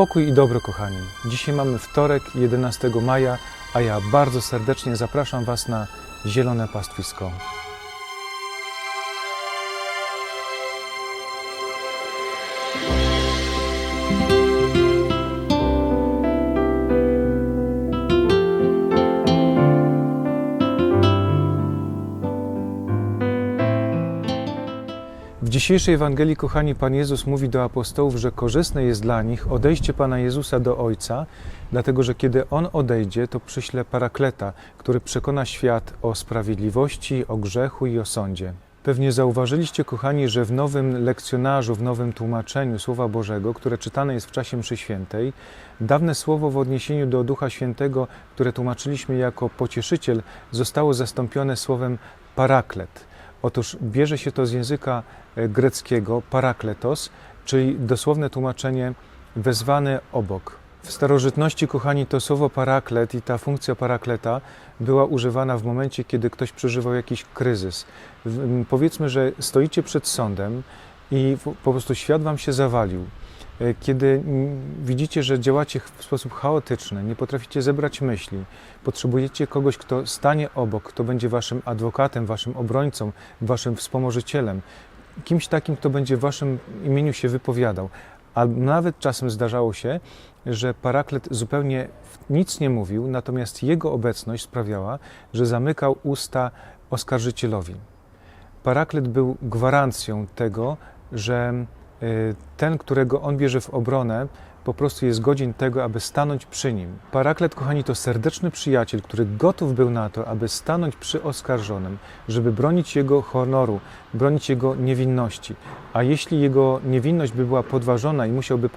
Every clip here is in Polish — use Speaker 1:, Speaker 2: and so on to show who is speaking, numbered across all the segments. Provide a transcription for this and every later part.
Speaker 1: Pokój i dobro, kochani. Dzisiaj mamy wtorek, 11 maja, a ja bardzo serdecznie zapraszam Was na Zielone Pastwisko. Dzisiejszej Ewangelii, kochani, Pan Jezus mówi do apostołów, że korzystne jest dla nich odejście Pana Jezusa do Ojca, dlatego że kiedy On odejdzie, to przyśle parakleta, który przekona świat o sprawiedliwości, o grzechu i o sądzie. Pewnie zauważyliście, kochani, że w nowym lekcjonarzu, w nowym tłumaczeniu Słowa Bożego, które czytane jest w czasie mszy świętej, dawne słowo w odniesieniu do Ducha Świętego, które tłumaczyliśmy jako pocieszyciel, zostało zastąpione słowem paraklet. Otóż bierze się to z języka e, greckiego parakletos, czyli dosłowne tłumaczenie wezwany obok. W starożytności, kochani, to słowo paraklet i ta funkcja parakleta była używana w momencie, kiedy ktoś przeżywał jakiś kryzys. Powiedzmy, że stoicie przed sądem i po prostu świat wam się zawalił. E, Kiedy mm, widzicie, że działacie w sposób chaotyczny, nie potraficie zebrać myśli, potrzebujecie kogoś, kto stanie obok, kto będzie waszym adwokatem, waszym obrońcą, waszym wspomożycielem, kimś takim, kto będzie w waszym imieniu się wypowiadał. A nawet czasem zdarzało się, że paraklet zupełnie nic nie mówił, natomiast jego obecność sprawiała, że zamykał usta oskarżycielowi. Paraklet był gwarancją tego, że ten, którego on bierze w obronę, po prostu jest godzien tego, aby stanąć przy nim. Paraklet, kochani, to serdeczny przyjaciel, który gotów był na to, aby stanąć przy oskarżonym, żeby bronić jego honoru, bronić jego niewinności. A jeśli jego niewinność by była podważona i musiałby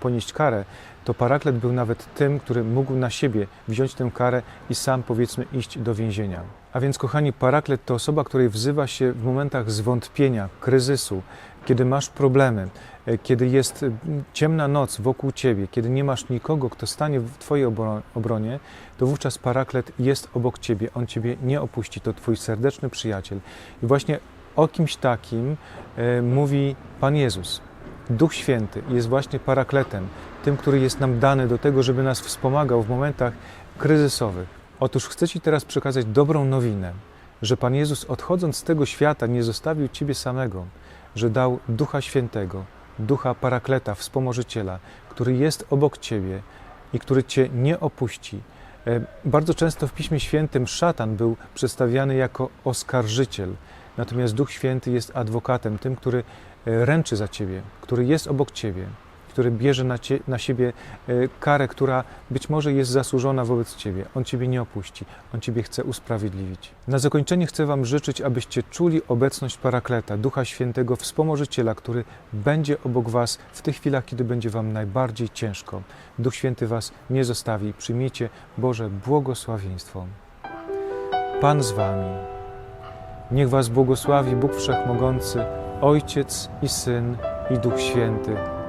Speaker 1: ponieść karę, to paraklet był nawet tym, który mógł na siebie wziąć tę karę i sam, powiedzmy, iść do więzienia. A więc, kochani, paraklet to osoba, której wzywa się w momentach zwątpienia, kryzysu, kiedy masz problemy, e, kiedy jest ciemna noc wokół ciebie, kiedy nie masz nikogo, kto stanie w twojej obro- obronie, to wówczas paraklet jest obok ciebie, on ciebie nie opuści, to twój serdeczny przyjaciel. I właśnie o kimś takim e, mówi Pan Jezus. Duch Święty jest właśnie parakletem, tym, który jest nam dany do tego, żeby nas wspomagał w momentach kryzysowych. Otóż chcę Ci teraz przekazać dobrą nowinę, że Pan Jezus odchodząc z tego świata nie zostawił Ciebie samego, że dał Ducha Świętego, Ducha Parakleta, Wspomożyciela, który jest obok Ciebie i który Cię nie opuści. E, Bardzo często w Piśmie Świętym szatan był przedstawiany jako oskarżyciel, natomiast Duch Święty jest adwokatem, tym, który e, ręczy za Ciebie, który jest obok Ciebie, który bierze na, cie, na siebie e, karę, która być może jest zasłużona wobec Ciebie. On Ciebie nie opuści, On Ciebie chce usprawiedliwić. Na zakończenie chcę Wam życzyć, abyście czuli obecność Parakleta, Ducha Świętego, Wspomożyciela, który będzie obok Was w tych chwilach, kiedy będzie Wam najbardziej ciężko. Duch Święty Was nie zostawi. Przyjmijcie Boże błogosławieństwo. Pan z Wami. Niech Was błogosławi Bóg Wszechmogący, Ojciec i Syn i Duch Święty.